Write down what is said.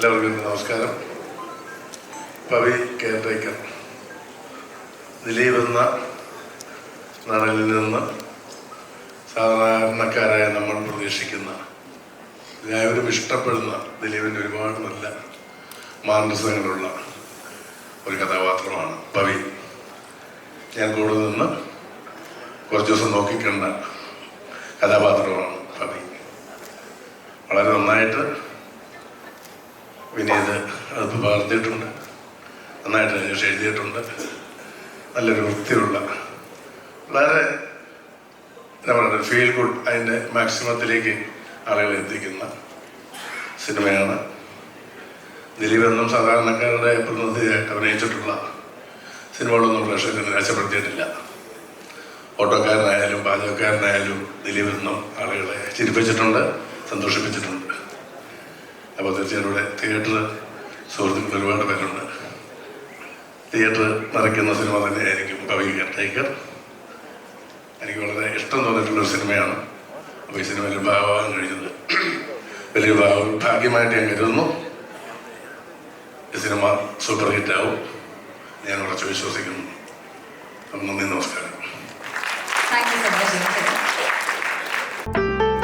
എല്ലാവർക്കും നമസ്കാരം. പവി കെയർടേക്കർ ദിലീപ് എന്ന നിന്ന് സാധാരണക്കാരായ നമ്മൾ പ്രതീക്ഷിക്കുന്ന എല്ലാവരും ഇഷ്ടപ്പെടുന്ന ദിലീപിന്റെ ഒരുപാട് നല്ല മാനസങ്ങളുള്ള ഒരു കഥാപാത്രമാണ് പവി. ഞാൻ കൂടെ നിന്ന് കുറച്ച് ദിവസം നോക്കിക്കണ്ട കഥാപാത്രമാണ് പവി. വളരെ നന്നായിട്ട് വിനീത് അത് പകർത്തിയിട്ടുണ്ട് നന്നായിട്ട് രജേഷ് എഴുതിയിട്ടുണ്ട്. നല്ലൊരു വൃത്തിയുള്ള വളരെ എന്താ പറയുക ഫീൽ ഗുഡ് അതിന്റെ മാക്സിമത്തിലേക്ക് ആളുകളെ എത്തിക്കുന്ന സിനിമയാണ്. ദിലീപ് എന്നും സാധാരണക്കാരുടെ പ്രതിനിധിയായിട്ട് അഭിനയിച്ചിട്ടുള്ള സിനിമകളൊന്നും പ്രേക്ഷകരെ നിരാശപ്പെടുത്തിയിട്ടില്ല. ഓട്ടോക്കാരനായാലും പാചകക്കാരനായാലും ദിലീപ് എന്നും ആളുകളെ ചിരിപ്പിച്ചിട്ടുണ്ട് സന്തോഷിപ്പിച്ചിട്ടുണ്ട്. അപ്പോൾ തീർച്ചയായിട്ടും തിയേറ്റർ സുഹൃത്തുക്കൾ ഒരുപാട് പേരുണ്ട്. തിയേറ്റർ നിറയ്ക്കുന്ന സിനിമ തന്നെയായിരിക്കും പവി ടൈഗർ എനിക്ക് വളരെ ഇഷ്ടം തോന്നിയിട്ടുള്ളൊരു സിനിമയാണ്. അപ്പോൾ ഈ സിനിമയിൽ ഭാഗമാകാൻ കഴിഞ്ഞത്. വലിയ ഭാഗം ഭാഗ്യമായിട്ട് ഞാൻ കരുതുന്നു. ഈ സിനിമ സൂപ്പർ ഹിറ്റ് ആവും. ഞാൻ ഉറച്ചു വിശ്വസിക്കുന്നു അപ്പം നന്ദി നമസ്കാരം.